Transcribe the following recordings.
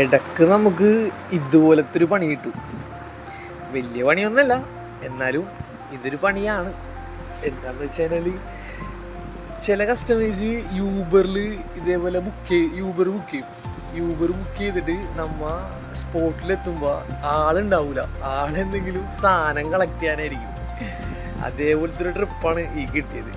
ഇടയ്ക്ക് നമുക്ക് ഇതുപോലത്തെ ഒരു പണി കിട്ടും. വലിയ പണിയൊന്നുമല്ല. എന്നാലും ഇതൊരു പണിയാണ്. എന്താന്ന് വെച്ച് കഴിഞ്ഞാൽ ചില കസ്റ്റമേഴ്സ് യൂബറിൽ ഇതേപോലെ ബുക്ക് ചെയ്യും യൂബർ ബുക്ക് ചെയ്യും. യൂബർ ബുക്ക് ചെയ്തിട്ട് നമ്മ സ്പോട്ടിലെത്തുമ്പോൾ ആളുണ്ടാവില്ല ആളെന്തെങ്കിലും സാധനം കളക്ട് ചെയ്യാനായിരിക്കും. അതേപോലത്തെ ഒരു ട്രിപ്പാണ് ഈ കിട്ടിയത്.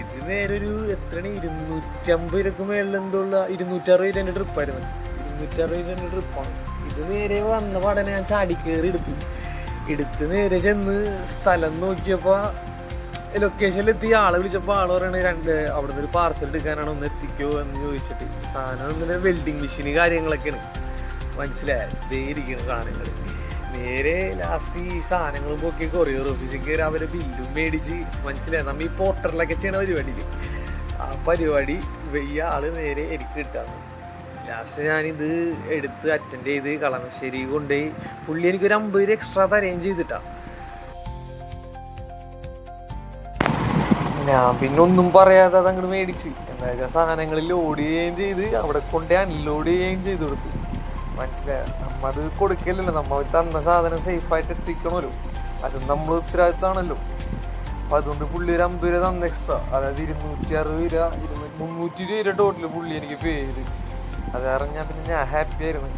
ഇത് നേരെ ഒരു എത്രയാണ്? ഇരുന്നൂറ്റമ്പത് രൂപക്ക് ഉള്ള ഇരുന്നൂറ്ററുപത് രൂപേന്റെ ട്രിപ്പായിരുന്നു ഇരുന്നൂറ്ററുപത് ട്രിപ്പാണ് ഇത് നേരെ വന്ന പാടനെ ഞാൻ ചാടിക്കേറി എടുത്തു. എടുത്ത് നേരെ ചെന്ന് സ്ഥലം നോക്കിയപ്പോൾ ലൊക്കേഷനിലെത്തി ആളെ വിളിച്ചപ്പോൾ ആൾ പറയണത് രണ്ട് അവിടെ നിന്ന് ഒരു പാർസൽ എടുക്കാനാണ് ഒന്ന് എത്തിക്കോ എന്ന് ചോദിച്ചിട്ട്. സാധനം ഇങ്ങനെ വെൽഡിങ് മെഷീന് കാര്യങ്ങളൊക്കെയാണ്. മനസ്സിലായ? ദേ ഇരിക്കുന്ന സാധനങ്ങൾ നേരെ ലാസ്റ്റ് ഈ സാധനങ്ങളും പൊക്കി കൊറിയർ ഓഫീസിൽ കയറി അവരെ ബില്ലും മേടിച്ച്. മനസ്സിലായി? നമ്മ ഈ പോർട്ടറിലൊക്കെ ചെയ്യണ പരിപാടിയിൽ ആ പരിപാടി ഈ ആൾ നേരെ എനിക്ക് കിട്ടാണ് ലാസ്റ്റ് ഞാനിത് എടുത്ത് അറ്റൻഡ് ചെയ്ത് കളമശ്ശേരി കൊണ്ടുപോയി. പുള്ളി എനിക്കൊരു അമ്പത് രൂപ എക്സ്ട്രാ അറേഞ്ച് ചെയ്തിട്ടാ. ഞാൻ പിന്നെ ഒന്നും പറയാതെ അത് അങ്ങോട്ട് മേടിച്ച്. എന്താ വെച്ചാൽ സാധനങ്ങൾ ലോഡ് ചെയ്യുകയും ചെയ്ത് അവിടെ കൊണ്ട് അൺലോഡ് ചെയ്യുകയും ചെയ്തു കൊടുത്തു. മനസ്സിലായ? നമ്മ അത് കൊടുക്കലല്ലോ നമ്മൾ തന്ന സാധനം സേഫായിട്ട് എത്തിക്കണമല്ലോ. അത് നമ്മൾ ഉത്തരവാദിത്തമാണല്ലോ. അപ്പം അതുകൊണ്ട് പുള്ളി ഒരു അമ്പത് രൂപ തന്ന എക്സ്ട്രാ അതായത് ഇരുന്നൂറ്റി അറുപത് രൂപ ഇരുന്നൂറ്റി മുന്നൂറ്റി രൂപ ടോട്ടൽ പുള്ളി എനിക്ക് പേര് അത് കാരണം പിന്നെ ഞാൻ ഹാപ്പി ആയിരുന്നു.